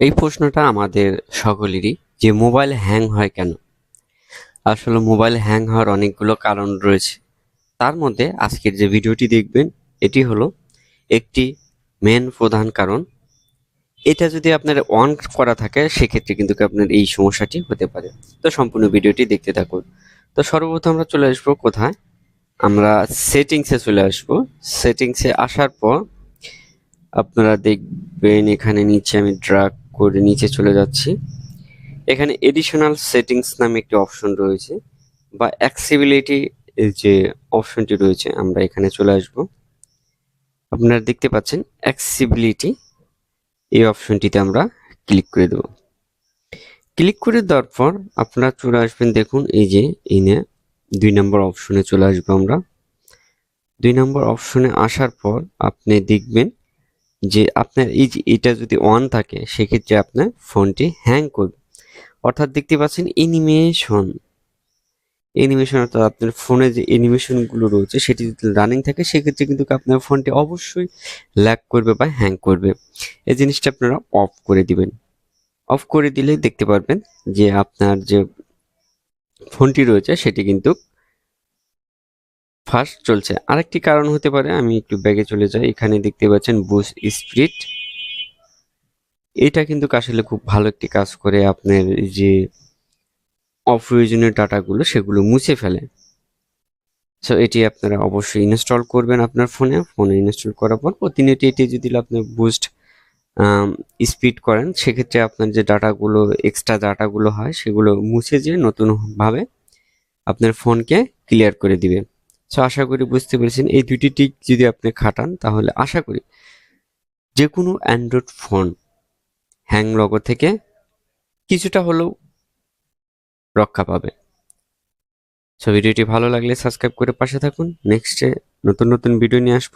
এই প্রশ্নটা আমাদের সকলেরই যে মোবাইল হ্যাং হয় কেন? আসলে মোবাইল হ্যাং হওয়ার অনেকগুলো কারণ রয়েছে। তার মধ্যে আজকের যে ভিডিওটি দেখবেন, এটি হলো একটি মেন প্রধান কারণ। এটা যদি আপনার অন করা থাকে, সেক্ষেত্রে কিন্তু আপনার এই সমস্যাটি হতে পারে। তো সম্পূর্ণ ভিডিওটি দেখতে থাকুন। তো সর্বপ্রথম আমরা চলে আসব কোথায়? আমরা সেটিংসে চলে আসব। সেটিংসে আসার পর আপনারা দেখবেন এখানে নিচে আমি ড্রাগ করে নিচে চলে যাচ্ছি। এখানে এডিশনাল সেটিংস নামে একটি অপশন রয়েছে বা অ্যাক্সিবিলিটি যে অপশনটি রয়েছে, আমরা এখানে চলে আসব। আপনারা দেখতে পাচ্ছেন অ্যাক্সিবিলিটি এই অপশনটিতে আমরা ক্লিক করে দেব। ক্লিক করে দেওয়ার পর আপনারা চলে আসবেন, দেখুন এই যে ইনে দুই নম্বর অপশনে চলে আসব আমরা। দুই নম্বর অপশনে আসার পর আপনি দেখবেন যে আপনার এই যে এটা যদি অন থাকে, সেক্ষেত্রে আপনার ফোনটি হ্যাং করবে। অর্থাৎ দেখতে পাচ্ছেন এনিমেশন এনিমেশন অর্থাৎ আপনার ফোনে যে অ্যানিমেশনগুলো রয়েছে, সেটি যদি রানিং থাকে, সেক্ষেত্রে কিন্তু আপনার ফোনটি অবশ্যই ল্যাগ করবে বা হ্যাং করবে। এই জিনিসটা আপনারা অফ করে দিবেন। অফ করে দিলে দেখতে পারবেন যে আপনার যে ফোনটি রয়েছে, সেটি কিন্তু ফাস্ট চলছে। আরেকটি কারণ হতে পারে, আমি একটু ব্যাগে চলে যাই। এখানে দেখতে পাচ্ছেন বুস স্পিড এটা কিন্তু আসলে খুব ভালো একটি কাজ করে আপনার যে অপ্রয়োজনীয় ডাটাগুলো, সেগুলো মুছে ফেলে। সো এটি আপনারা অবশ্যই ইনস্টল করবেন আপনার ফোনে। ফোনে ইনস্টল করার পর প্রতিনিয়ত এটি যদি আপনি বুস্ট স্পিড করেন, সেক্ষেত্রে আপনার যে ডাটাগুলো এক্সট্রা ডাটাগুলো হয়, সেগুলো মুছে যেয়ে নতুনভাবে আপনার ফোনকে ক্লিয়ার করে দিবে। সো আশা করি বুঝতে পেরেছেন। এই দুটি টিক যদি আপনি খাটান, তাহলে আশা করি যে কোনো অ্যান্ড্রয়েড ফোন হ্যাং লগো থেকে কিছুটা হলেও রক্ষা পাবে। সো ভিডিওটি ভালো লাগলে সাবস্ক্রাইব করে পাশে থাকুন। নেক্সটে নতুন নতুন ভিডিও নিয়ে আসব।